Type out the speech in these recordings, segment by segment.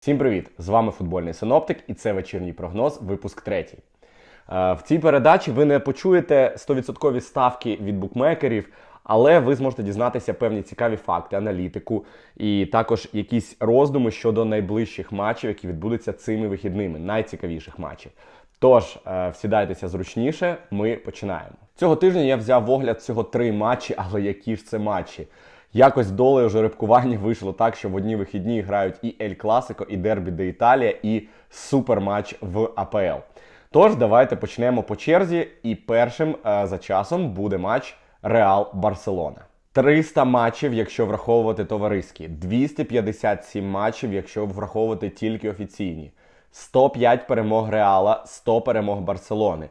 Всім привіт! З вами футбольний синоптик, і це вечірній прогноз, випуск третій. Е, В цій передачі ви не почуєте 100% ставки від букмекерів, але ви зможете дізнатися певні цікаві факти, аналітику і також якісь роздуми щодо найближчих матчів, які відбудуться цими вихідними, найцікавіших матчів. Тож, е, всідайтеся зручніше, ми починаємо. Цього тижня я взяв в огляд всього три матчі, але які ж це матчі? Якось долею жеребкування вийшло так, що в одні вихідні грають і Ель Класико, і Дербі де Італія, і суперматч в АПЛ. Тож давайте почнемо по черзі. І першим е, за часом буде матч Реал Барселона. 300 матчів, якщо враховувати товариські, 257 матчів, якщо враховувати тільки офіційні, 105 перемог Реала, 100 перемог Барселони.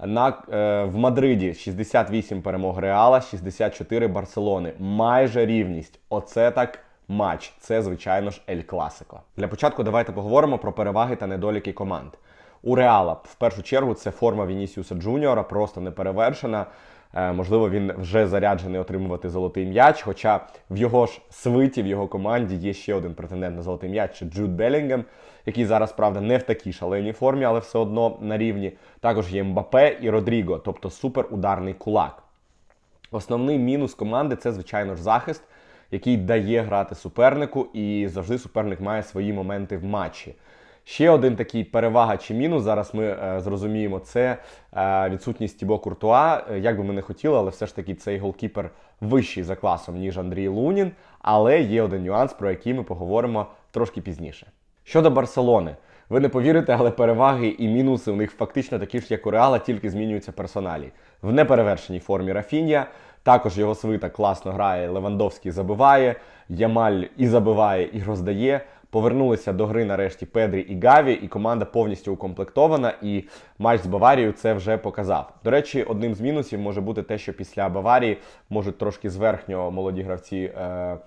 На, е, в Мадриді 68 перемог Реала, 64 Барселони. Майже рівність. Оце так матч. Це, звичайно ж, Ель Класико. Для початку давайте поговоримо про переваги та недоліки команд. У Реала в першу чергу це форма Вінісіуса Джуніора, просто неперевершена. Е, Можливо, він вже заряджений отримувати золотий м'яч. Хоча в його ж свиті, в його команді є ще один претендент на золотий м'яч це Джуд Белінгем, який зараз, правда, не в такій шаленій формі, але все одно на рівні. Також є Мбапе і Родріго, тобто суперударний кулак. Основний мінус команди це, звичайно ж, захист, який дає грати супернику, і завжди суперник має свої моменти в матчі. Ще один такий перевага чи мінус, зараз ми е, зрозуміємо, це е, відсутність Тібо Куртуа. Е, Як би ми не хотіли, але все ж таки цей голкіпер вищий за класом, ніж Андрій Лунін. Але є один нюанс, про який ми поговоримо трошки пізніше. Щодо Барселони, ви не повірите, але переваги і мінуси у них фактично такі ж, як у Реала, тільки змінюються персоналі. В неперевершеній формі Рафінія. Також його свита класно грає, Левандовський забиває, Ямаль і забиває, і роздає. Повернулися до гри нарешті Педрі і Гаві, і команда повністю укомплектована. І матч з Баварією це вже показав. До речі, одним з мінусів може бути те, що після Баварії можуть трошки зверхньо молоді гравці. Е-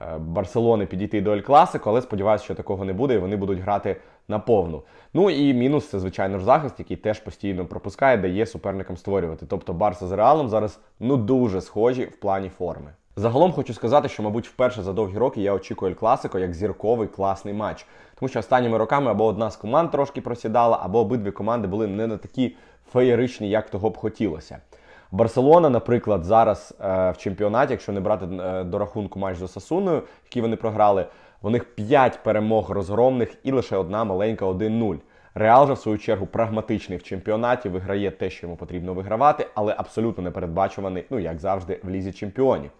е, Барселони підійти до Ель Класико, але сподіваюся, що такого не буде, і вони будуть грати на повну. Ну і мінус це, звичайно ж, захист, який теж постійно пропускає, дає суперникам створювати. Тобто Барса з Реалом зараз ну дуже схожі в плані форми. Загалом хочу сказати, що, мабуть, вперше за довгі роки я очікую Ель Класико як зірковий класний матч. Тому що останніми роками або одна з команд трошки просідала, або обидві команди були не на такі феєричні, як того б хотілося. Барселона, наприклад, зараз е, в чемпіонаті, якщо не брати е, до рахунку матч з Осасуною, який вони програли, у них 5 перемог розгромних і лише одна маленька 1-0. Реал же, в свою чергу, прагматичний в чемпіонаті, виграє те, що йому потрібно вигравати, але абсолютно не передбачуваний, ну як завжди, в лізі чемпіонів.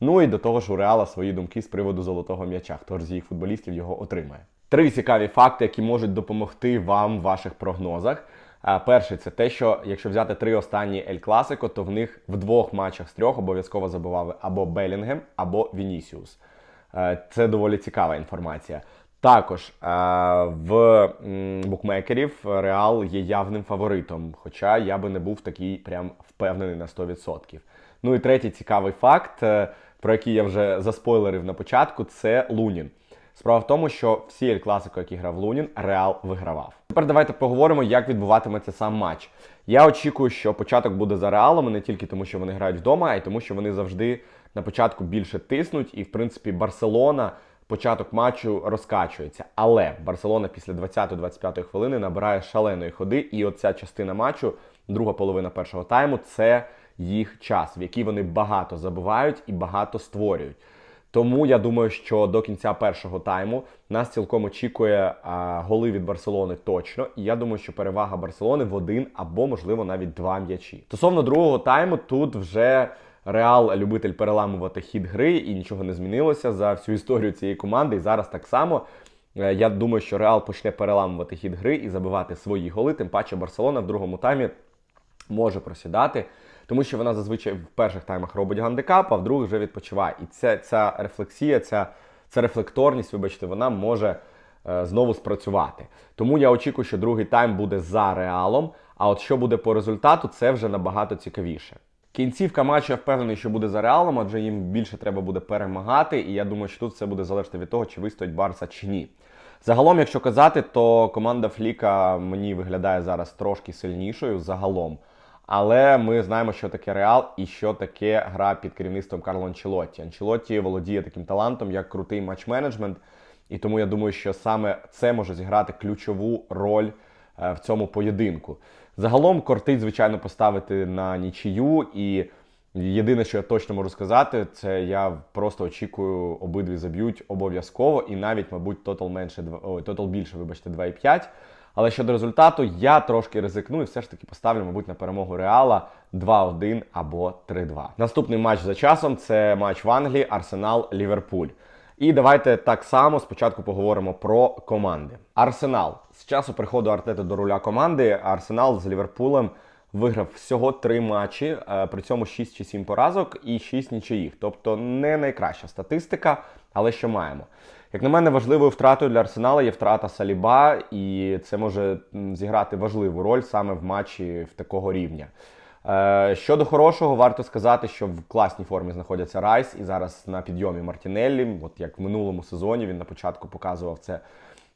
Ну і до того ж у Реала свої думки з приводу золотого м'яча. Хто ж з їх футболістів його отримає? Три цікаві факти, які можуть допомогти вам в ваших прогнозах. А, Перший це те, що якщо взяти три останні Ель Класико, то в них в двох матчах з трьох обов'язково забивали або Белінгем, або Вінісіус. Е, Це доволі цікава інформація. Також е, в букмекерів Реал є явним фаворитом, хоча я би не був такий прям впевнений на 100%. Ну і третій цікавий факт, е, про який я вже заспойлерив на початку, це Лунін. Справа в тому, що всі Ель Класико, які грав Лунін, Реал вигравав. Тепер давайте поговоримо, як відбуватиметься сам матч. Я очікую, що початок буде за Реалом, не тільки тому, що вони грають вдома, а й тому, що вони завжди на початку більше тиснуть. І, в принципі, Барселона початок матчу розкачується. Але Барселона після 20-25 хвилини набирає шаленої ходи, і оця частина матчу, друга половина першого тайму, це їх час, в який вони багато забувають і багато створюють. Тому я думаю, що до кінця першого тайму нас цілком очікує а, голи від Барселони точно. І я думаю, що перевага Барселони в один або, можливо, навіть два м'ячі. Стосовно другого тайму, тут вже Реал любитель переламувати хід гри, і нічого не змінилося за всю історію цієї команди. І зараз так само. Е, Я думаю, що Реал почне переламувати хід гри і забивати свої голи. Тим паче Барселона в другому таймі може просідати, тому що вона зазвичай в перших таймах робить гандикап, а в других вже відпочиває. І ця, ця рефлексія, ця, ця рефлекторність, вибачте, вона може е, знову спрацювати. Тому я очікую, що другий тайм буде за реалом. А от що буде по результату, це вже набагато цікавіше. Кінцівка матчу я впевнений, що буде за реалом, адже їм більше треба буде перемагати. І я думаю, що тут все буде залежати від того, чи вистоять Барса чи ні. Загалом, якщо казати, то команда Фліка мені виглядає зараз трошки сильнішою загалом. Але ми знаємо, що таке Реал і що таке гра під керівництвом Карло Анчелотті. Анчелотті володіє таким талантом, як крутий матч-менеджмент. І тому я думаю, що саме це може зіграти ключову роль е, в цьому поєдинку. Загалом кортить, звичайно, поставити на нічию. І єдине, що я точно можу сказати, це я просто очікую, обидві заб'ють обов'язково, і навіть, мабуть, тотал менше тотал більше, вибачте, 2,5. Але щодо результату, я трошки ризикну і все ж таки поставлю, мабуть, на перемогу Реала 2-1 або 3-2. Наступний матч за часом це матч в Англії Арсенал Ліверпуль. І давайте так само спочатку поговоримо про команди. Арсенал з часу приходу Артети до руля команди. Арсенал з Ліверпулем виграв всього три матчі, е, при цьому 6 чи 7 поразок і 6 нічиїх. Тобто не найкраща статистика, але що маємо. Як на мене, важливою втратою для Арсенала є втрата Саліба, і це може зіграти важливу роль саме в матчі в такого рівня. Е, Щодо хорошого, варто сказати, що в класній формі знаходяться Райс і зараз на підйомі Мартінеллі. От як в минулому сезоні він на початку показував це.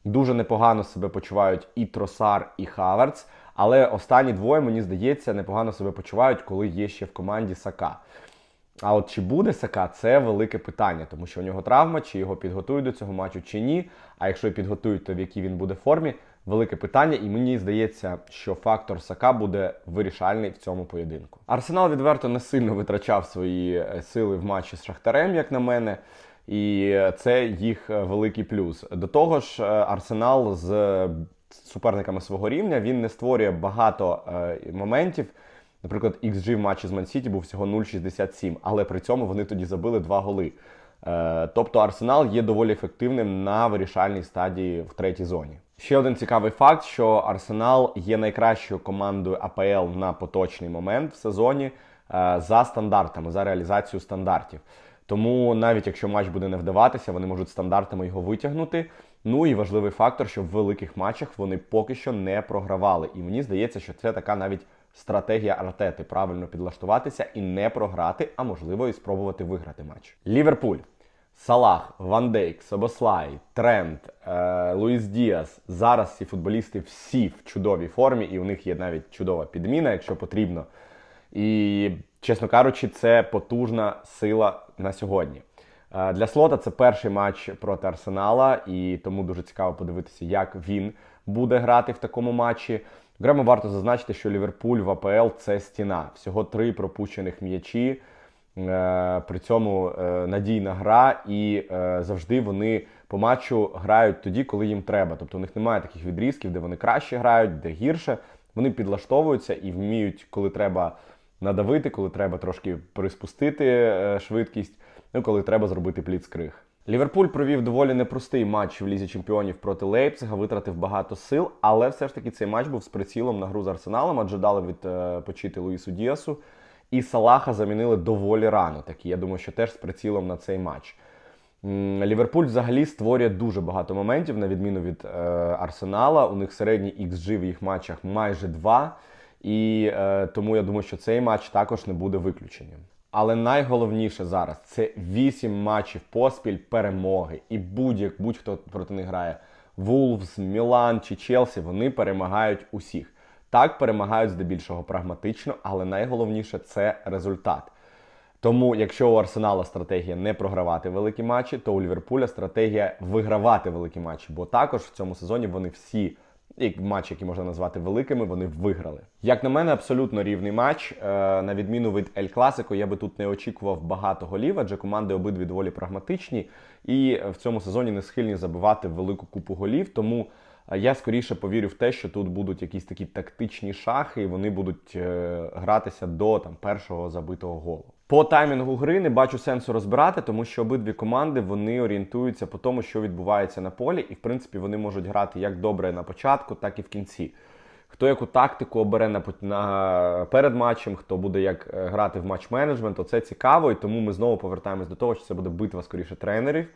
Дуже непогано себе почувають і Тросар, і Хаверц. Але останні двоє, мені здається, непогано себе почувають, коли є ще в команді Сака. А от чи буде Сака, це велике питання, тому що у нього травма, чи його підготують до цього матчу, чи ні. А якщо підготують, то в якій він буде формі, велике питання. І мені здається, що фактор Сака буде вирішальний в цьому поєдинку. Арсенал відверто не сильно витрачав свої е, сили в матчі з Шахтарем, як на мене. І це їх е, великий плюс. До того ж, е, Арсенал з суперниками свого рівня він не створює багато моментів. Наприклад, XG в матчі з Мансіті був всього 0,67, але при цьому вони тоді забили два голи. Е, тобто Арсенал є доволі ефективним на вирішальній стадії в третій зоні. Ще один цікавий факт, що Арсенал є найкращою командою АПЛ на поточний момент в сезоні е, за стандартами, за реалізацію стандартів. Тому навіть якщо матч буде не вдаватися, вони можуть стандартами його витягнути. Ну і важливий фактор, що в великих матчах вони поки що не програвали. І мені здається, що це така навіть стратегія Артети правильно підлаштуватися і не програти, а можливо і спробувати виграти матч. Ліверпуль. Салах, Ван Дейк, Собослай, Трент, е, Луїс Діас. Зараз ці футболісти всі в чудовій формі, і у них є навіть чудова підміна, якщо потрібно. І, чесно кажучи, це потужна сила на сьогодні. Е, Для слота це перший матч проти Арсенала, і тому дуже цікаво подивитися, як він буде грати в такому матчі. Окремо варто зазначити, що Ліверпуль в АПЛ це стіна. Всього три пропущених м'ячі. Е, При цьому е, надійна гра, і е, завжди вони по матчу грають тоді, коли їм треба. Тобто у них немає таких відрізків, де вони краще грають, де гірше. Вони підлаштовуються і вміють, коли треба надавити, коли треба трошки приспустити швидкість, ну коли треба зробити пліцкриг. Ліверпуль провів доволі непростий матч в лізі чемпіонів проти Лейпцига, витратив багато сил, але все ж таки цей матч був з прицілом на гру з Арсеналом, адже дали відпочити Луїсу Діасу. І Салаха замінили доволі рано. Так я думаю, що теж з прицілом на цей матч. Ліверпуль взагалі створює дуже багато моментів, на відміну від е, Арсенала. У них середній XG в їх матчах майже 2. І е, тому я думаю, що цей матч також не буде виключенням. Але найголовніше зараз це 8 матчів поспіль перемоги. І будь-як будь-хто проти них грає. Вулфс, Мілан чи Челсі, вони перемагають усіх. Так, перемагають здебільшого прагматично, але найголовніше це результат. Тому, якщо у Арсенала стратегія не програвати великі матчі, то у Ліверпуля стратегія вигравати великі матчі. Бо також в цьому сезоні вони всі і матчі, які можна назвати великими, вони виграли. Як на мене, абсолютно рівний матч. Е, На відміну від Ель Класико, я би тут не очікував багато голів, адже команди обидві доволі прагматичні і в цьому сезоні не схильні забивати велику купу голів. Тому е, я скоріше повірю в те, що тут будуть якісь такі тактичні шахи, і вони будуть е, гратися до там першого забитого голу. По таймінгу гри не бачу сенсу розбирати, тому що обидві команди вони орієнтуються по тому, що відбувається на полі, і в принципі вони можуть грати як добре на початку, так і в кінці. Хто яку тактику обере на, на перед матчем, хто буде як е, грати в матч-менеджмент, то це цікаво, і тому ми знову повертаємось до того, що це буде битва скоріше тренерів.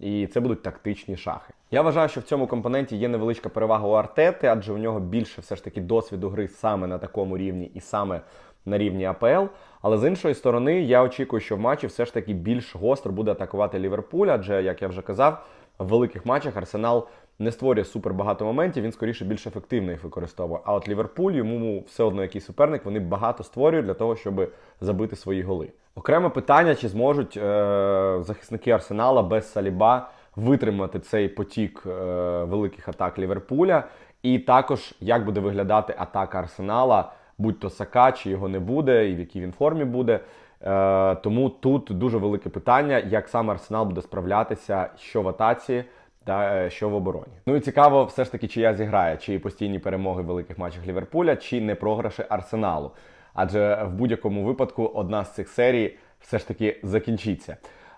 І це будуть тактичні шахи. Я вважаю, що в цьому компоненті є невеличка перевага у Артети, адже у нього більше все ж таки досвіду гри саме на такому рівні і саме на рівні АПЛ. Але з іншої сторони, я очікую, що в матчі все ж таки більш гостро буде атакувати Ліверпуль, адже, як я вже казав, в великих матчах Арсенал не створює супер багато моментів, він скоріше більш ефективно їх використовує. А от Ліверпуль, йому все одно який суперник, вони багато створюють для того, щоб забити свої голи. Окреме питання, чи зможуть е- захисники Арсенала без Саліба витримати цей потік е, великих атак Ліверпуля, і також як буде виглядати атака Арсенала, будь то Сака, чи його не буде, і в якій він формі буде. Е, тому тут дуже велике питання, як саме Арсенал буде справлятися, що в атаці та е, що в обороні. Ну і цікаво, все ж таки, чия зіграє, чи постійні перемоги в великих матчах Ліверпуля, чи не програші Арсеналу. Адже в будь-якому випадку одна з цих серій все ж таки закінчиться.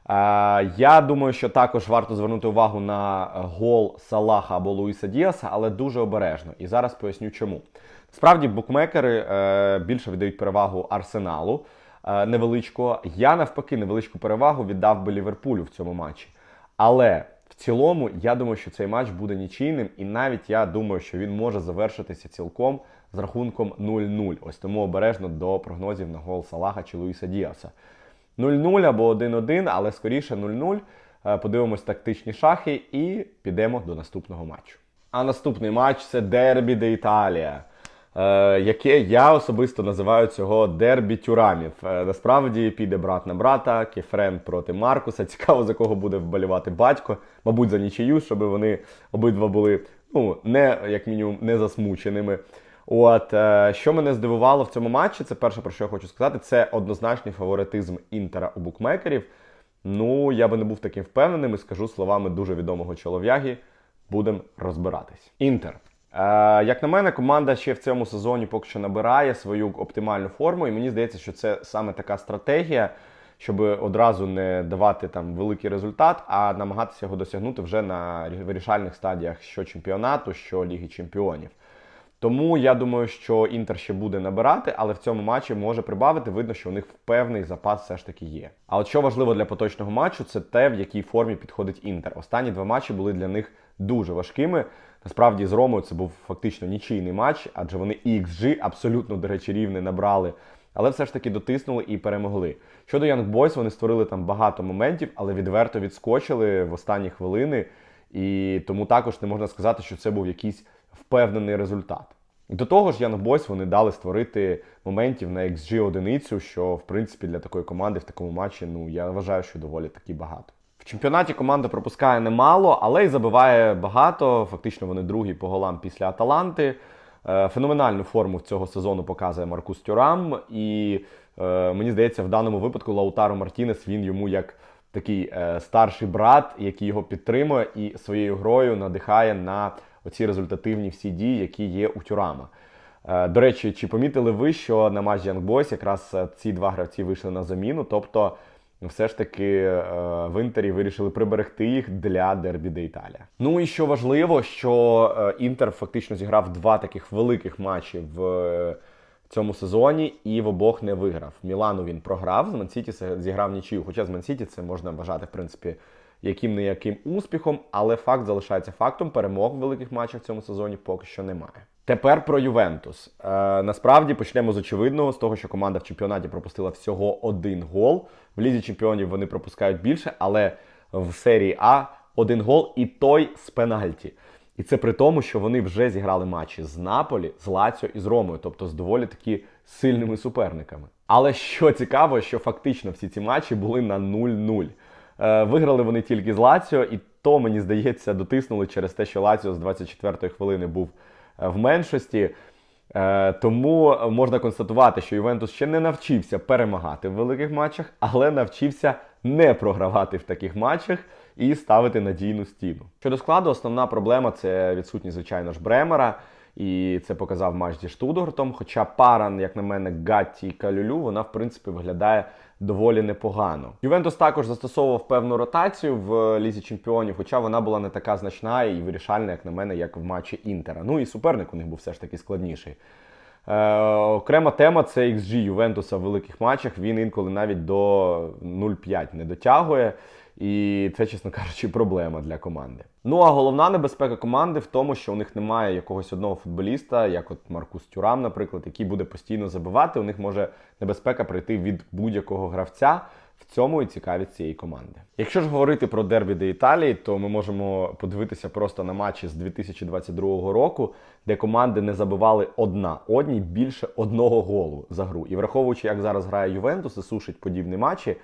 Е, я думаю, що також варто звернути увагу на гол Салаха або Луїса Діаса, але дуже обережно. І зараз поясню чому. Справді, букмекери е, більше віддають перевагу Арсеналу е, невеличкого. Я навпаки невеличку перевагу віддав би Ліверпулю в цьому матчі. Але в цілому, я думаю, що цей матч буде нічийним, і навіть я думаю, що він може завершитися цілком з рахунком 0-0. Ось тому обережно до прогнозів на гол Салаха чи Луїса Діаса. 0-0 або 1-1, але скоріше 0-0. Е, Подивимось тактичні шахи і підемо до наступного матчу. А наступний матч це Дербі де Італія. Е, яке я особисто називаю цього дербі тюрамів. Е, насправді піде брат на брата, Кефрен проти Маркуса. Цікаво, за кого буде вболівати батько. Мабуть, за нічию, щоб вони обидва були ну, не як мінімум не засмученими. От е, що мене здивувало в цьому матчі, це перше про що я хочу сказати, це однозначний фаворитизм інтера у букмекерів. Ну, я би не був таким впевненим і скажу словами дуже відомого чолов'яги. Будемо розбиратись. Інтер. Е, як на мене, команда ще в цьому сезоні поки що набирає свою оптимальну форму, і мені здається, що це саме така стратегія, щоб одразу не давати там великий результат, а намагатися його досягнути вже на вирішальних стадіях що чемпіонату, що Ліги Чемпіонів. Тому я думаю, що Інтер ще буде набирати, але в цьому матчі може прибавити. Видно, що у них певний запас все ж таки є. А от що важливо для поточного матчу, це те, в якій формі підходить Інтер. Останні два матчі були для них дуже важкими. Насправді з Ромою це був фактично нічийний матч, адже вони і XG абсолютно, до речі, рівне набрали. Але все ж таки дотиснули і перемогли. Щодо Young Boys, вони створили там багато моментів, але відверто відскочили в останні хвилини. І тому також не можна сказати, що це був якийсь впевнений результат. До того ж, Young Boys вони дали створити моментів на XG одиницю, що в принципі для такої команди в такому матчі, ну я вважаю, що доволі таки багато. Чемпіонаті команда пропускає немало, але й забиває багато. Фактично вони другі по голам після Аталанти. Е, Феноменальну форму цього сезону показує Маркус Тюрам. І е, мені здається, в даному випадку Лаутаро Мартінес він йому як такий е, старший брат, який його підтримує і своєю грою надихає на оці результативні всі дії, які є у Тюрама. До речі, чи помітили ви, що на матчі Young якраз ці два гравці вийшли на заміну? Тобто, все ж таки е, в Інтері вирішили приберегти їх для Дербі де Італія. Ну і що важливо, що Інтер фактично зіграв два таких великих матчі в цьому сезоні і в обох не виграв. Мілану він програв, з Мансіті зіграв нічию. Хоча з Мансіті це можна вважати, в принципі, яким не яким успіхом, але факт залишається фактом. Перемог в великих матчах в цьому сезоні поки що немає. Тепер про Ювентус. Е, насправді почнемо з очевидного, з того, що команда в чемпіонаті пропустила всього один гол. В лізі чемпіонів вони пропускають більше, але в серії А один гол і той з пенальті. І це при тому, що вони вже зіграли матчі з Наполі, з Лаціо і з Ромою, тобто з доволі таки сильними суперниками. Але що цікаво, що фактично всі ці матчі були на 0-0. Е, виграли вони тільки з Лаціо, і то, мені здається, дотиснули через те, що Лаціо з 24-ї хвилини був е, в меншості. Е, тому можна констатувати, що Ювентус ще не навчився перемагати в великих матчах, але навчився не програвати в таких матчах і ставити надійну стіну. Щодо складу, основна проблема це відсутність, звичайно ж, Бремера. І це показав матч зі Штутгартом. Хоча паран, як на мене, Гатті і Калюлю, вона в принципі виглядає доволі непогано. Ювентус також застосовував певну ротацію в лізі чемпіонів, хоча вона була не така значна і вирішальна, як на мене, як в матчі Інтера. Ну і суперник у них був все ж таки складніший. Е, Окрема тема це XG Ювентуса в великих матчах. Він інколи навіть до 0,5 не дотягує. І це, чесно кажучи, проблема для команди. Ну а головна небезпека команди в тому, що у них немає якогось одного футболіста, як от Маркус Тюрам, наприклад, який буде постійно забивати. У них може небезпека прийти від будь-якого гравця. В цьому і цікавість цієї команди. Якщо ж говорити про дербі де Італії, то ми можемо подивитися просто на матчі з 2022 року, де команди не забивали одна одній більше одного голу за гру. І враховуючи, як зараз грає Ювентус і сушить подібні матчі,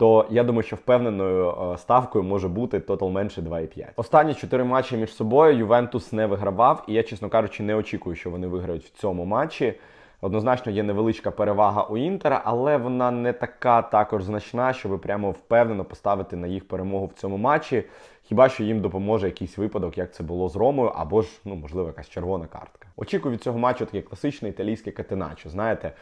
то я думаю, що впевненою е, ставкою може бути тотал менше 2,5. Останні чотири матчі між собою Ювентус не вигравав, і я, чесно кажучи, не очікую, що вони виграють в цьому матчі. Однозначно є невеличка перевага у Інтера, але вона не така також значна, щоб прямо впевнено поставити на їх перемогу в цьому матчі. Хіба що їм допоможе якийсь випадок, як це було з Ромою, або ж, ну, можливо, якась червона картка. Очікую від цього матчу таке класичне італійське катеначо. Знаєте,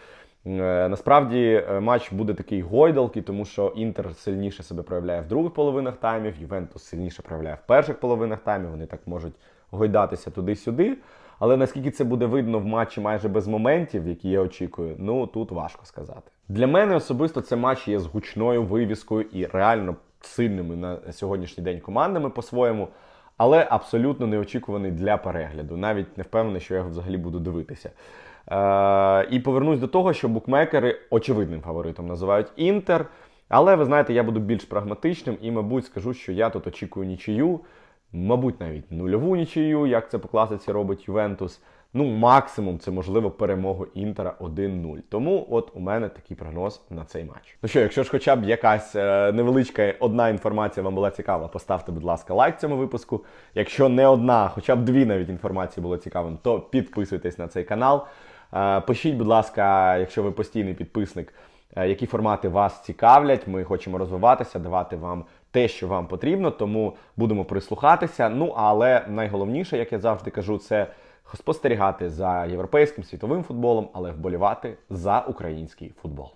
Насправді е, матч буде такий гойдалкий, тому що Інтер сильніше себе проявляє в других половинах таймів, Ювентус сильніше проявляє в перших половинах таймів. Вони так можуть гойдатися туди-сюди. Але наскільки це буде видно в матчі майже без моментів, які я очікую, ну тут важко сказати. Для мене особисто це матч є з гучною вивіскою і реально сильними на сьогоднішній день командами по-своєму, але абсолютно неочікуваний для перегляду. Навіть не впевнений, що я його взагалі буду дивитися. Е, і повернусь до того, що букмекери очевидним фаворитом називають Інтер. Але ви знаєте, я буду більш прагматичним і, мабуть, скажу, що я тут очікую нічию, мабуть, навіть нульову нічию, як це по класиці робить Ювентус. Ну, максимум це можливо перемогу Інтера 1-0. Тому от у мене такий прогноз на цей матч. Ну що, якщо ж хоча б якась е, невеличка одна інформація вам була цікава, поставте, будь ласка, лайк цьому випуску. Якщо не одна, хоча б дві навіть інформації було цікавим, то підписуйтесь на цей канал. Е, Пишіть, будь ласка, якщо ви постійний підписник, е, які формати вас цікавлять. Ми хочемо розвиватися, давати вам те, що вам потрібно, тому будемо прислухатися. Ну але найголовніше, як я завжди кажу, це спостерігати за європейським світовим футболом, але вболівати за український футбол.